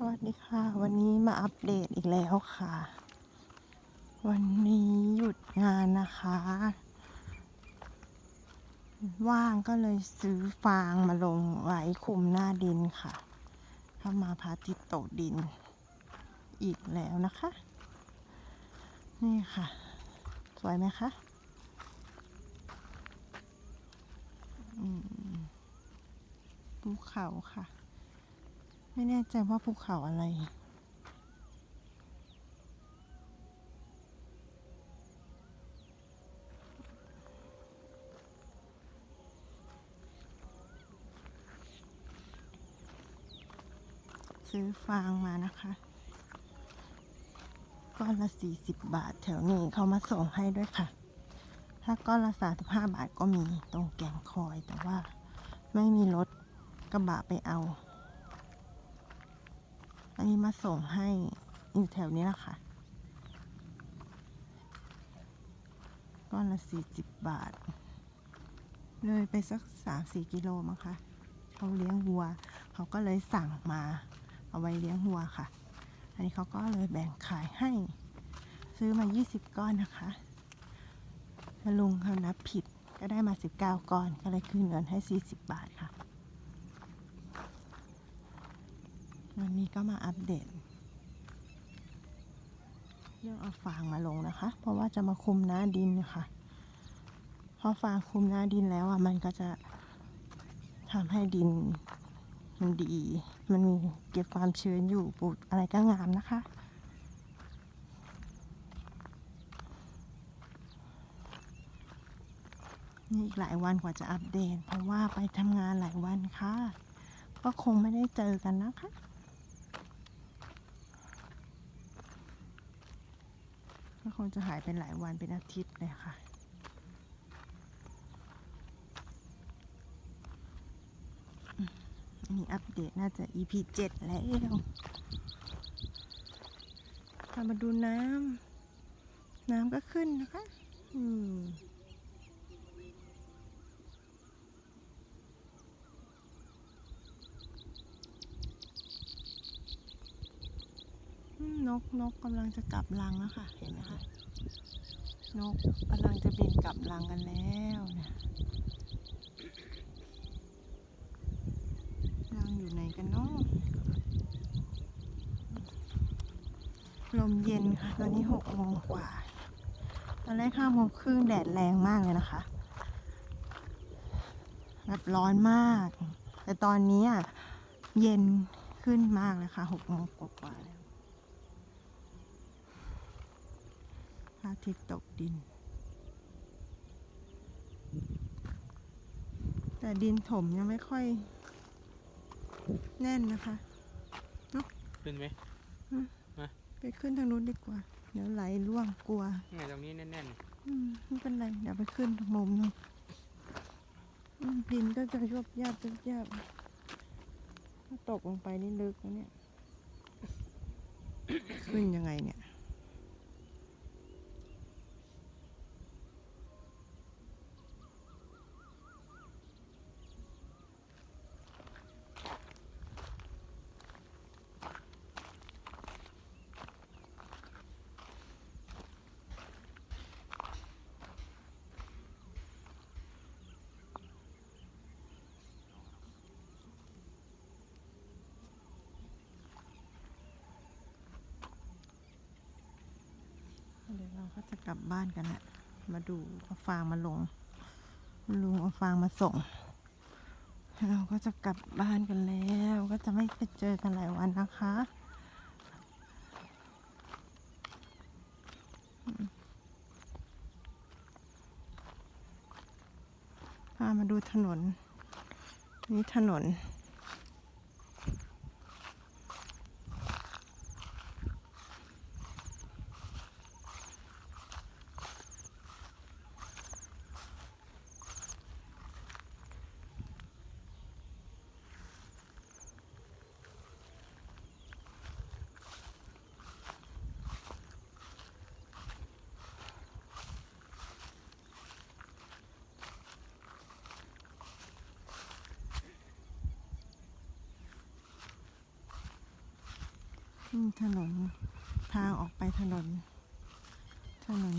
สวัสดีค่ะ วันนี้มาอัปเดตอีกแล้วค่ะ วันนี้หยุดงานนะคะ ว่างก็เลยซื้อฟางมาลงไว้คุมหน้าดินค่ะเข้ามาพาติดโตกดินอีกแล้วนะคะ นี่ค่ะ สวยไหมคะภูเขาค่ะ ไม่แน่ใจว่าภูเขาอะไร ซื้อฟางมานะคะก้อนละสี่สิบบาทแถวนี้เขามาส่งให้ด้วยค่ะ ถ้าก้อนละสาสิบห้าบาทก็มีตรงแก่งคอยแต่ว่าไม่มีรถกระบะไปเอา อันนี้มาส่งให้อยู่แถวนี้แหละค่ะ ก้อนละสี่สิบบาท เลยไปสักสามสี่กิโลมั้งคะเขาเลี้ยงวัว เขาก็เลยสั่งมา เอาไว้เลี้ยงวัวค่ะ อันนี้เขาก็เลยแบ่งขายให้ ซื้อมา 20 ก้อนนะคะลุงเขานับผิดก็ได้มา 19 ก้อน ก็เลยคืนเงินให้ 40 บาทค่ะ วันนี้ก็มาอัปเดตเรื่องเอาฟางมาลงนะคะ เพราะว่าจะมาคุมหน้าดินค่ะพอฟางคุมหน้าดินแล้วอะมันก็จะทำให้ดินมันดี มันมีเก็บความชื้นอยู่ปลูกอะไรก็งามนะคะ นี่อีกหลายวันกว่าจะอัปเดต เพราะว่าไปทำงานหลายวันค่ะ ก็คงไม่ได้เจอกันนะคะ ก็คงจะหายเป็นหลายวันเป็นอาทิตย์เลยค่ะ อันนี้อัปเดตน่าจะ EP เจ็ดแล้วามาดูน้ำ น้ำก็ขึ้นนะคะ อืม นกนกกำลังจะกลับรังแล้วค่ะ เห็นไหมคะนกกำลังจะบินกลับรังกันแล้วนี่ยรังอยู่ไหนกันเนาะลมเย็นค่ะ ตอนนี้หกโมงกว่า ตอนแรกห้าโมงครึ่งแดดแรงมากเลยนะคะแบบร้อนมาก แต่ตอนนี้อะเย็นขึ้นมากเลยค่ะหกโมงกว่าแล้ว พระอาทิตย์ตกดิน แต่ดินถมยังไม่ค่อย แน่นนะคะขึ้นไหมไปขึ้นทางนู้นดีกว่า เดี๋ยวไหลร่วงกลัวไงตรงนี้แน่นอืมไม่เป็นไร เดี๋ยวไปขึ้นตรงมุมนู้นอืมดินก็จะยบยาบยบยาบถ้าตกลงไปนี่ลึกนะเนี่ย ขึ้นยังไงเนี่ย ก็จะกลับบ้านกันแหละมาดูเอาฟางมาลง ลุงเอาฟางมาส่ง เราก็จะกลับบ้านกันแล้ว ก็จะไม่ไปเจอกันหลายวันนะคะพามาดูถนน นี่ถนน ถนนทางออกไปถนน ถนน